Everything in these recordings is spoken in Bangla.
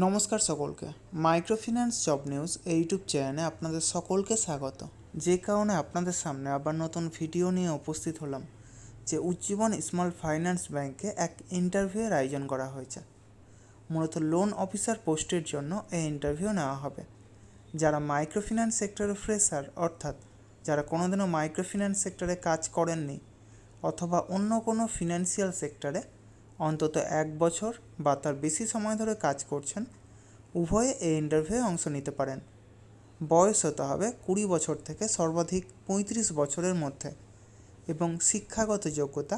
নমস্কার সকলকে। মাইক্রোফিন্যান্স জব নিউজ এই ইউটিউব চ্যানেলে আপনাদের সকলকে স্বাগত। যে কারণে আপনাদের সামনে আবার নতুন ভিডিও নিয়ে উপস্থিত হলাম, যে উজ্জীবন স্মল ফাইন্যান্স ব্যাংকে এক ইন্টারভিউয়ের আয়োজন করা হয়েছে। মূলত লোন অফিসার পোস্টের জন্য এই ইন্টারভিউ নেওয়া হবে। যারা মাইক্রোফিন্যান্স সেক্টরে ফ্রেশার, অর্থাৎ যারা কোনোদিনও মাইক্রোফিন্যান্স সেক্টরে কাজ করেননি, অথবা অন্য কোনো ফিনান্সিয়াল সেক্টরে অন্তত এক বছর বা তার বেশি সময় ধরে কাজ করছেন, উভয়ে এই ইন্টারভিউয়ে অংশ নিতে পারেন। বয়স হতে হবে কুড়ি বছর থেকে সর্বাধিক পঁয়ত্রিশ বছরের মধ্যে এবং শিক্ষাগত যোগ্যতা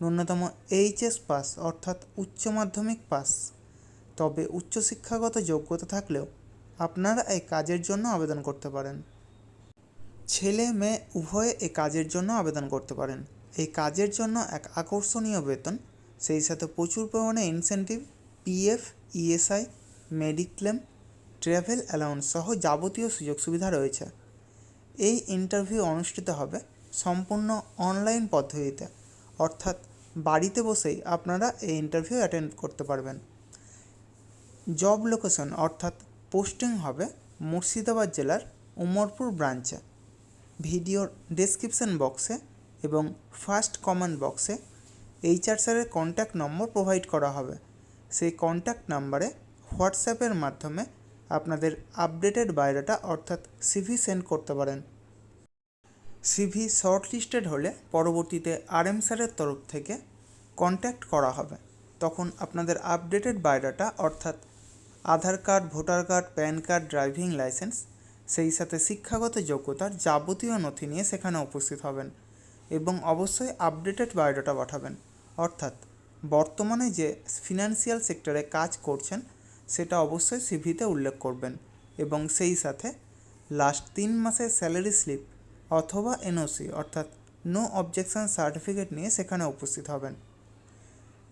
ন্যূনতম এইচএস পাস অর্থাৎ উচ্চ মাধ্যমিক পাস। তবে উচ্চশিক্ষাগত যোগ্যতা থাকলেও আপনারা এই কাজের জন্য আবেদন করতে পারেন। ছেলে মেয়ে উভয়ে এই কাজের জন্য আবেদন করতে পারেন। এই কাজের জন্য এক আকর্ষণীয় বেতন সেই সাথে প্রচুর পরিমাণে incentive PF ESI mediclaim travel allowance সহ যাবতীয় সুযোগ সুবিধা রয়েছে। এই ইন্টারভিউ অনুষ্ঠিত হবে সম্পূর্ণ অনলাইন পদ্ধতিতে। অর্থাৎ বাড়িতে বসেই আপনারা এই ইন্টারভিউ অ্যাটেন্ড করতে পারবেন। জব লোকেশন অর্থাৎ পোস্টিং হবে মুর্শিদাবাদ জেলার উমরপুর ব্রাঞ্চে ভিডিওর ডেসক্রিপশন বক্সে এবং ফার্স্ট কমেন্ট বক্সে এইচআর স্যারের কন্ট্যাক্ট নম্বর প্রোভাইড করা হবে। সেই কন্ট্যাক্ট নাম্বারে হোয়াটসঅ্যাপের মাধ্যমে আপনাদের আপডেটেড বায়োডাটা অর্থাৎ সিভি সেন্ড করতে পারেন। সিভি শর্টলিস্টেড হলে পরবর্তীতে আরএম স্যারের তরফ থেকে কন্ট্যাক্ট করা হবে। তখন আপনাদের আপডেটেড বায়োডাটা অর্থাৎ Aadhaar card, voter card, PAN card driving licence সেই সাথে শিক্ষাগত যোগ্যতার যাবতীয় নথি নিয়ে সেখানে উপস্থিত হবেন। এবং অবশ্যই আপডেটেড বায়োডাটা পাঠাবেন। অর্থাৎ বর্তমানে যে ফিনান্সিয়াল সেক্টরে কাজ করছেন, সেটা অবশ্যই সিভিতে উল্লেখ করবেন এবং সেই সাথে লাস্ট তিন মাসের স্যালারি স্লিপ অথবা এনওসি অর্থাৎ নো অবজেকশন সার্টিফিকেট নিয়ে সেখানে উপস্থিত হবেন।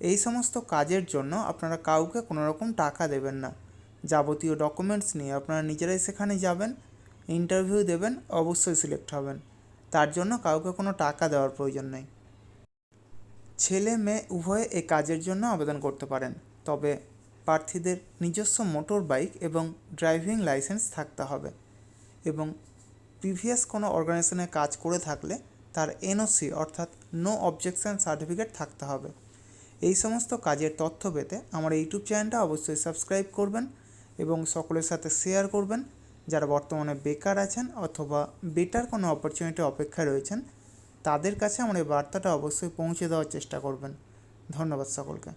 এই সমস্ত কাজের জন্য আপনারা কাউকে কোনো রকম টাকা দেবেন না। যাবতীয় ডকুমেন্টস নিয়ে আপনারা নিজেরাই সেখানে যাবেন ইন্টারভিউ দেবেন, অবশ্যই সিলেক্ট হবেন। তার জন্য কাউকে কোনো টাকা দেওয়ার প্রয়োজন নেই। ছেলে মেয়ে উভয়ে এই কাজের জন্য আবেদন করতে পারেন, তবে প্রার্থীদের নিজস্ব মোটর বাইক এবং ড্রাইভিং লাইসেন্স থাকতে হবে এবং প্রিভিয়াস কোনো অর্গানাইজেশনে কাজ করে থাকলে তার এনওসি অর্থাৎ নো অবজেকশন সার্টিফিকেট থাকতে হবে। এই সমস্ত কাজের তথ্য পেতে আমার ইউটিউব চ্যানেলটা অবশ্যই সাবস্ক্রাইব করবেন এবং সকলের সাথে শেয়ার করবেন। যারা বর্তমানে বেকার আছেন অথবা বেটার কোনো অপরচুনিটি অপেক্ষায় রয়েছেন, তাদের কাছে আমার এই বার্তাটা অবশ্যই পৌঁছে দেওয়ার চেষ্টা করবেন। ধন্যবাদ সকলকে।